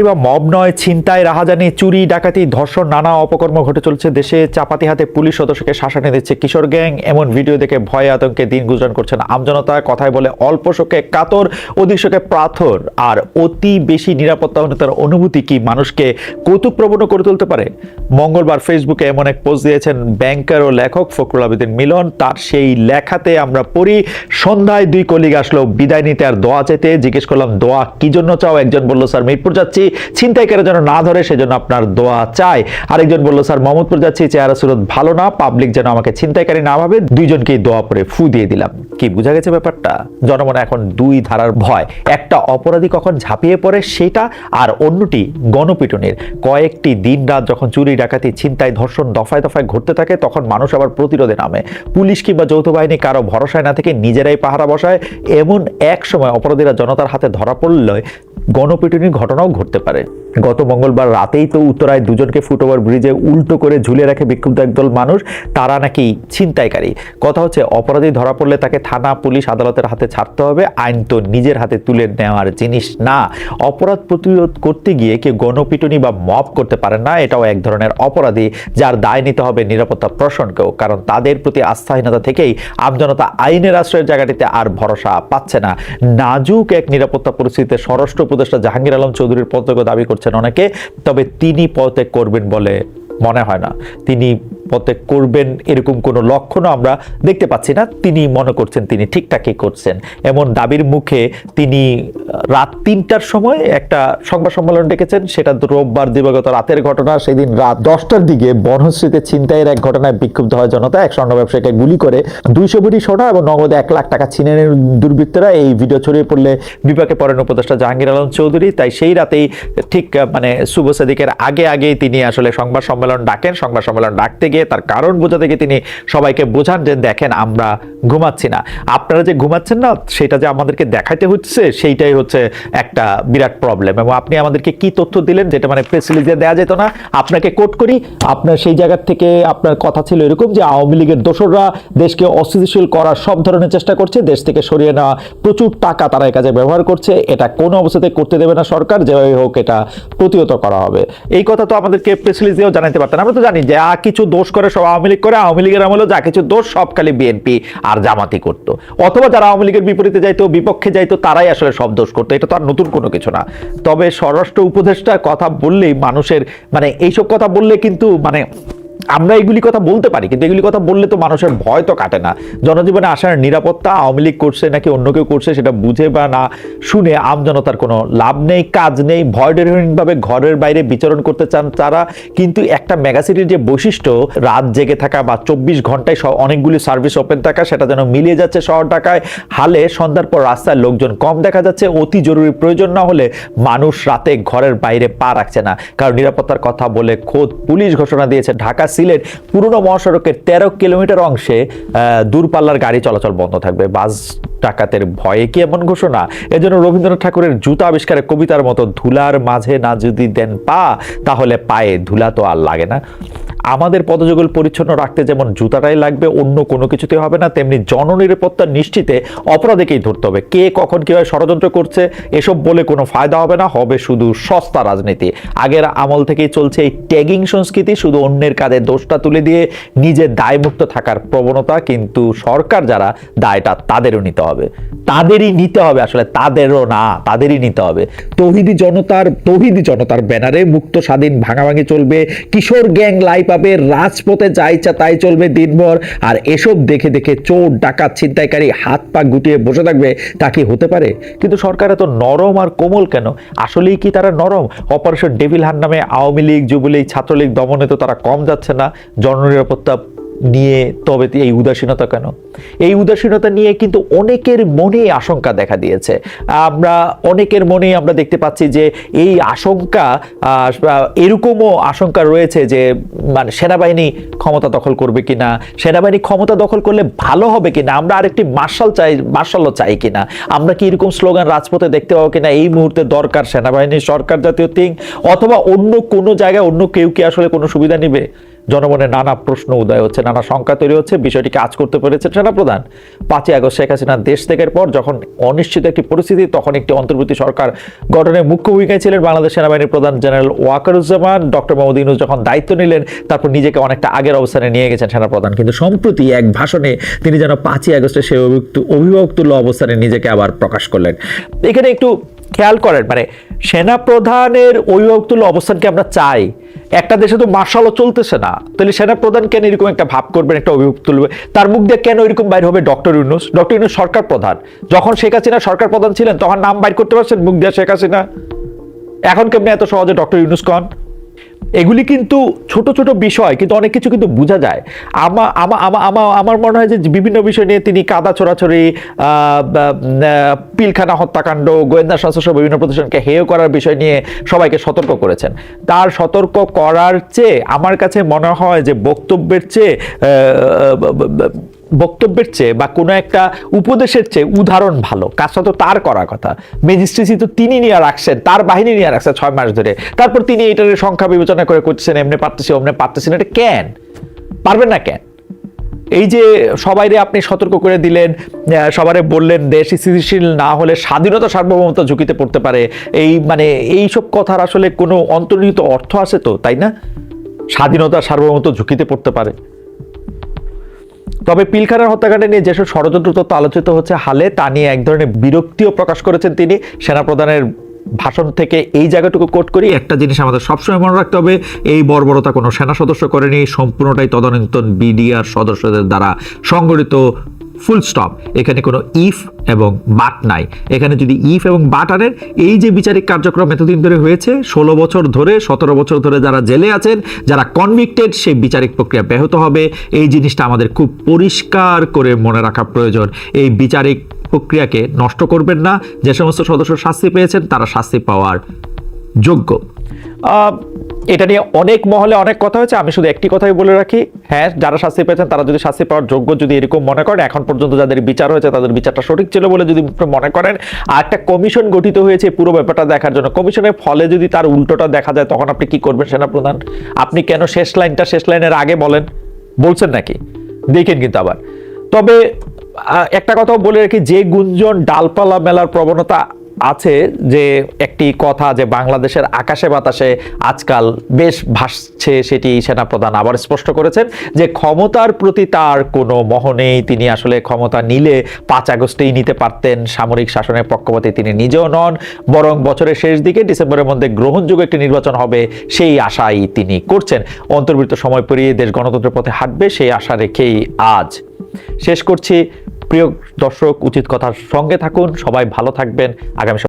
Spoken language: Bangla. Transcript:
বা মব নয় রাহাজানি, চুরি, ডাকাতি, ধর্ষণ, নানা অপকর্ম ঘটে চলছে দেশে। চাপাতি হাতে পুলিশ সদস্যকে শাসানে দিচ্ছে কিশোর গ্যাং। এমন ভিডিও দেখে আতঙ্কে দিন গুজরান করছেন আমজনতা। কথায় বলে, অল্প শোকে কাতর, অধিক শোকে প্রাথর আর অতি বেশি নিরাপত্তাহীনতার অনুভূতি কি মানুষকে কৌতুকপ্রবণ করে তুলতে পারে? মঙ্গলবার ফেসবুকে এমন এক পোস্ট দিয়েছেন ব্যাংকার ও লেখক ফখরুল আবেদিন মিলন। তার সেই লেখাতে আমরা পড়ি, সন্ধ্যায় দুই কলিগ আসলো, বিদায় নিতে আর দোয়া চাইতে। জিজ্ঞেস করলাম, দোয়া কি জন্য চাও? একজন বলল, স্যার, মিরপুর যাচ্ছি। ছিনতাইকারের যেন না ধরে সেজন্য আপনার দোয়া চাই। আরেকজন বলল, স্যার, মোহাম্মদপুর যাচ্ছি, চেহারা সুরত ভালো না পাবলিক যেন আমাকে ছিনতাইকারী না ভাবে, দুইজনকেই দোয়া পরে ফু দিয়ে দিলাম। কি বোঝা গেছে ব্যাপারটা? জনমনে এখন দুই ধারার ভয়। একটা অপরাধী কখন ঝাঁপিয়ে পড়ে সেটা, আর অন্যটি গণপিটনের। কয়েকটি দিন রাত যখন চুরি, ডাকাতি, ছিনতাই, ধর্ষণ দফায় দফায় ঘটতে থাকে, তখন মানুষ আবার প্রতিরোধে নামে। পুলিশ কিংবা যৌথ বাহিনী কারও ভরসায় না থেকে নিজেরাই পাহারা বসায়। এমন এক সময় অপরাধীরা জনতার হাতে ধরা পড়লে গণপিটুনির ঘটনাও ঘটতে পারে। গত মঙ্গলবার রাতেই তো উত্তরায় দুজনকে ফুটওভার ব্রিজে উল্টো করে ঝুলে রাখে বিক্ষুব্ধ একদল মানুষ, তারা নাকি ছিনতাইকারী। কথা হচ্ছে, অপরাধী ধরা পড়লে তাকে থানা, পুলিশ, আদালতের হাতে ছাড়তে হবে। আইন তো নিজের হাতে তুলে নেওয়ার জিনিস না। অপরাধ প্রতিরোধ করতে গিয়ে কেউ গণপিটুনি বা মপ করতে পারে না, এটাও এক ধরনের অপরাধী, যার দায় নিতে হবে নিরাপত্তা প্রশাসনকেও, কারণ তাদের প্রতি আস্থাহীনতা থেকেই আমজনতা আইনের আশ্রয়ের জায়গাটিতে আর ভরসা পাচ্ছে না। নাজুক এক নিরাপত্তা পরিস্থিতিতে স্বরাষ্ট্র উপদেষ্টা জাহাঙ্গীর আলম চৌধুরীর পদত্যাগ দাবি করছেন অনেকে তবে তিনি পদত্যাগ করবেন বলে মনে হয় না। তিনি পদত্যাগ করবেন এরকম কোনো লক্ষণও আমরা দেখতে পাচ্ছি না। তিনি মনে করছেন তিনি ঠিকঠাকই করছেন। এমন দাবির মুখে তিনি রাত তিনটার সময় একটা সংবাদ সম্মেলন ডেকেছেন। সেটা রোববার দিবাগত রাতের ঘটনা। সেদিন রাত দশটার দিকে বনশ্রীতে ছিনতাইয়ের এক ঘটনায় বিক্ষুব্ধ হয় জনতা। এক স্বর্ণ ব্যবসায়ীকে গুলি করে দুইশো কোটি সোনা এবং নগদে এক লাখ টাকা ছিনে নেন দুর্বৃত্তরা। এই ভিডিও ছড়িয়ে পড়লে বিপাকে পড়েন উপদেষ্টা জাহাঙ্গীর আলম চৌধুরী। তাই সেই রাতেই ঠিক মানে শুভ সাদিকের আগে আগেই তিনি আসলে সংবাদ সম্মেলন ডাকেন। সংবাদ সম্মেলন ডাকতে গিয়ে তার কারণ বোঝাতে গিয়ে তিনি সবাইকে বোঝান যে, দেখেন, আমরা ঘুমাচ্ছি না। আপনারা যে ঘুমাচ্ছেন না, সেটা যে আমাদেরকে দেখাইতে হচ্ছে, সেইটাই হচ্ছে একটা বিরাট প্রবলেম এবং আপনি আমাদেরকে কি তথ্য দিলেন, যেটা মানে প্রেস রিলিজে দেওয়া যেত না, আপনাকে কোট করি। আপনার সেই জায়গার থেকে আপনার কথা ছিল এরকম যে, আওয়ামী লীগের দোসররা দেশকে অস্থিতিশীল করার সব ধরনের চেষ্টা করছে, দেশ থেকে সরিয়ে নেওয়া প্রচুর টাকা তারা এই কাজে ব্যবহার করছে। এটা কোনো অবস্থাতে করতে দেবে না সরকার যেভাবে হোক এটা প্রতিহত করা হবে। এই কথা তো আমাদেরকে প্রেস রিলিজ দিয়েও জানাতে পারতেন। আমরা তো জানি যে যা কিছু দোষ করে সব আওয়ামী লীগ করে, আওয়ামী লীগের আমলে যা কিছু দোষ সব খালি বিএনপি আর জামাতি করত। অথবা যারা আওয়ামী লীগের বিপরীতে যাইতো, বিপক্ষে যাইতো, তারাই আসলে সব দোষ করতো। এটা তো আর নতুন কোনো কিছু না। তবে স্বরাষ্ট্র উপদেষ্টার কথা বললেই মানুষের মানে এইসব কথা বললে কিন্তু মানে আমরা এগুলি কথা বলতে পারি, কিন্তু এগুলি কথা বললে তো মানুষের ভয় তো কাটে না। জনজীবনে আসার নিরাপত্তা আওয়ামী লীগ করছে নাকি অন্য কেউ করছে সেটা বুঝে বা না শুনে আমজনতার কোনো লাভ নেই, কাজ নেই ভয়ডরহীনভাবে ঘরের বাইরে বিচরণ করতে চান তারা, কিন্তু একটা মেগাসিটির যে বৈশিষ্ট্য, রাত জেগে থাকা বা চব্বিশ ঘন্টায় অনেকগুলি সার্ভিস ওপেন থাকা, সেটা যেন মিলিয়ে যাচ্ছে শহর ঢাকায়। হালে সন্ধ্যার পর রাস্তায় লোকজন কম দেখা যাচ্ছে, অতি জরুরি প্রয়োজন না হলে মানুষ রাতে ঘরের বাইরে পা রাখছে না। কারণ নিরাপত্তার কথা বলে খোদ পুলিশ ঘোষণা দিয়েছে, ঢাকা সিলেট পুরনো মহাসড়কের তেরো কিলোমিটার অংশে দূরপাল্লার গাড়ি চলাচল বন্ধ থাকবে। বাস ডাকাতের ভয়ে কি এমন ঘোষণা? এজন্য রবীন্দ্রনাথ ঠাকুরের জুতা আবিষ্কারের কবিতার মতো ধুলার মাঝে না যদি দেন পা, তাহলে পায়ে ধুলা তো আর লাগে না। আমাদের পদযুগল পরিচ্ছন্ন রাখতে যেমন জুতাটাই লাগবে, অন্য কোনো কিছুতে হবে না, তেমনি জননিরাপত্তা নিশ্চিতে অপরাধীকেই ধরতে হবে। কে কখন কীভাবে ষড়যন্ত্র করছে, এসব বলে কোনো ফায়দা হবে না, হবে শুধু সস্তা রাজনীতি। আগের আমল থেকেই চলছে এই ট্যাগিং সংস্কৃতি, শুধু অন্যের কাঁধে দোষটা তুলে দিয়ে নিজে দায়মুক্ত থাকার প্রবণতা, কিন্তু সরকার যারা দায়টা তাদেরও নিতে হবে। তাদেরই নিতে হবে আসলে, তাদেরও না, তাদেরই নিতে হবে। তৌহিদি জনতার তৌহিদি জনতার ব্যানারে মুক্ত স্বাধীন ভাঙাভাঙি চলবে, কিশোর গ্যাং লাই পাবে রাজপথে যা ইচ্ছা তাই চলবে দিনভর। আর এসব দেখে দেখে চোর, ডাকাত, ছিনতাইকারী হাত পা গুটিয়ে বসে থাকবে, তা কি হতে পারে? কিন্তু সরকার এত নরম আর কোমল কেন? আসলেই কি তারা নরম? অপারেশন ডেভিল হার নামে আওয়ামী লীগ, যুবলীগ, ছাত্রলীগ দমনে তো তারা কম যাচ্ছে না। জননিরাপত্তা নিয়ে তবে এই উদাসীনতা কেন? এই উদাসীনতা নিয়ে কিন্তু অনেকের মনে আশঙ্কা দেখা দিয়েছে। আমরা অনেকের মনে আমরা দেখতে পাচ্ছি যে এই আশঙ্কা এরকমও আশঙ্কা রয়েছে যে মানে সেনাবাহিনী ক্ষমতা দখল করবে কিনা, সেনাবাহিনী ক্ষমতা দখল করলে ভালো হবে কিনা, আমরা আরেকটি মার্শাল চাই, মার্শালও চাই কিনা, আমরা কি এরকম স্লোগান রাজপথে দেখতে পাবো কিনা, এই মুহূর্তে দরকার সেনাবাহিনী, সরকার জাতীয় থিং অথবা অন্য কোনো জায়গায় অন্য কেউ কি আসলে কোনো সুবিধা নেবে? জনমনে নানা প্রশ্ন উদয় হচ্ছে, নানা শঙ্কা তৈরি হচ্ছে, বিষয়টিকে আজ করতে পেরেছে সেনাপ্রধান। পাঁচই আগস্ট শেখ হাসিনা দেশ ত্যাগের পর যখন অনিশ্চিত একটি পরিস্থিতি, তখন একটি অন্তর্বর্তী সরকার গঠনের মুখ্য ভূমিকায় ছিলেন বাংলাদেশ সেনাবাহিনীর প্রধান জেনারেল ওয়াকারুজ্জামান। ডক্টর মোহাম্মদ ইউনুস যখন দায়িত্ব নিলেন, তারপর নিজেকে অনেকটা আগের অবস্থানে নিয়ে গেছেন সেনাপ্রধান। কিন্তু সম্প্রতি এক ভাষণে তিনি যেন পাঁচই আগস্টে সেই অভিযুক্ত অভিভাবকতুল্য অবস্থানে নিজেকে আবার প্রকাশ করলেন। এখানে একটু খেয়াল করেন মানে সেনাপ্রধানের অভিভাবকতুল্য অবস্থানকে আমরা চাই? একটা দেশে তো মার্শালও চলতেছে না। তাহলে সেনাপ্রধান কেন এরকম একটা ভাব করবেন, একটা অভিভাবক তুলবে তার মুখ দিয়ে কেন এরকম বাইর হবে ডক্টর ইউনুস? ডক্টর ইউনুস সরকার প্রধান। যখন শেখ হাসিনা সরকার প্রধান ছিলেন, তখন নাম বাইর করতে পারছেন মুখ দিয়ে শেখ হাসিনা? এখন কেমনি এত সহজে ডক্টর ইউনুস কন? এগুলি কিন্তু ছোট ছোট বিষয় কিন্তু অনেক কিছু কিন্তু বোঝা যায়। আমা আমা আমা আমা আমার মনে হয় যে বিভিন্ন বিষয় নিয়ে তিনি কাদা আহ, পিলখানা হত্যাকাণ্ড গোয়েন্দা সংস্থা সহ বিভিন্ন প্রতিষ্ঠানকে হেয় করার বিষয় নিয়ে সবাইকে সতর্ক করেছেন। তার সতর্ক করার চেয়ে আমার কাছে মনে হয় যে বক্তব্যের চেয়ে বক্তব্যের চেয়ে বা কোনো একটা উপদেশের চেয়ে উদাহরণ ভালো। কাজটা তো তার করার কথা। ম্যাজিস্ট্রেসি তো তিনি নিয়ে রাখছেন, তার বাহিনী নিয়ে রাখছেন ছয় মাস ধরে। তারপর তিনি এটার সংখ্যা বিবেচনা করে করছেন, এমনি পারতেছি, অমনি পারতেছি না। এটা কেন? পারবেন না কেন? এই যে সবাইরে আপনি সতর্ক করে দিলেন সবারে বললেন দেশ স্থিতিশীল না হলে স্বাধীনতা সার্বভৌমত্ব ঝুঁকিতে পড়তে পারে। এই মানে এই সব কথার আসলে কোনো অন্তর্নিহিত অর্থ আছে তো, তাই না? স্বাধীনতা সার্বভৌমত্ব ঝুঁকিতে পড়তে পারে। তবে পিলখানার হত্যাকাণ্ডে নিয়ে যেসব ষড়যন্ত্র তত্ত্ব আলোচিত হচ্ছে, হালে তা নিয়ে এক ধরনের বিরক্তিও প্রকাশ করেছেন তিনি। সেনাপ্রধানের ভাষণ থেকে এই জায়গাটুকু কোট করি, একটা জিনিস আমাদের সবসময় মনে রাখতে হবে, এই বর্বরতা কোনো সেনা সদস্য করেনি, সম্পূর্ণটাই তদানীন্তন বিডিআর সদস্যদের দ্বারা সংগঠিত ফুল স্টপ এখানে কোনো ইফ এবং বাট নাই। এখানে যদি ইফ এবং বাট আনেন, এই যে বিচারিক কার্যক্রম এতদিন ধরে হয়েছে, ষোলো বছর ধরে, সতেরো বছর ধরে যারা জেলে আছেন, যারা কনভিক্টেড সেই বিচারিক প্রক্রিয়া ব্যাহত হবে। এই জিনিসটা আমাদের খুব পরিষ্কার করে মনে রাখা প্রয়োজন। এই বিচারিক প্রক্রিয়াকে নষ্ট করবেন না। যে সমস্ত সদস্য শাস্তি পেয়েছেন, তারা শাস্তি পাওয়ার যোগ্য। এটা নিয়ে অনেক মহলে অনেক কথা হয়েছে। আমি শুধু একটি কথাই বলে রাখি। হ্যাঁ যারা শাস্তি পেয়েছেন, তারা যদি শাস্তি পাওয়ার যোগ্য যদি এরকম মনে করেন, এখন পর্যন্ত যাদের বিচার হয়েছে, তাদের বিচারটা সঠিক ছিল বলে যদি মনে করেন। আর একটা কমিশন গঠিত হয়েছে পুরো ব্যাপারটা দেখার জন্য। কমিশনের ফলে যদি তার উল্টোটা দেখা যায়, তখন আপনি কি করবেন সেনাপ্রধান? আপনি কেন শেষ লাইনটা শেষ লাইনের আগে বলেন? বলছেন নাকি? দেখেন কিন্তু আবার। তবে একটা কথাও বলে রাখি, যে গুঞ্জন ডালপালা মেলার প্রবণতা আছে যে একটি কথা যে বাংলাদেশের আকাশে বাতাসে আজকাল বেশ ভাসছে সেটি সেনাপ্রধান আবার স্পষ্ট করেছেন যে ক্ষমতার প্রতি তার কোনো মহ নেই। তিনি আসলে ক্ষমতা নিলে পাঁচ আগস্টেই নিতে পারতেন। সামরিক শাসনের পক্ষপাতী তিনি নিজেও নন। বরং বছরের শেষ দিকে ডিসেম্বরের মধ্যে গ্রহণযোগ্য একটি নির্বাচন হবে সেই আশাই তিনি করছেন। অন্তর্বৃত্ত সময় পেরিয়ে দেশ গণতন্ত্রের পথে হাঁটবে সেই আশা রেখেই আজ। শেষ করছি প্রিয় দর্শক উচিত কথার সঙ্গে থাকুন। সবাই ভালো থাকবেন। আগামী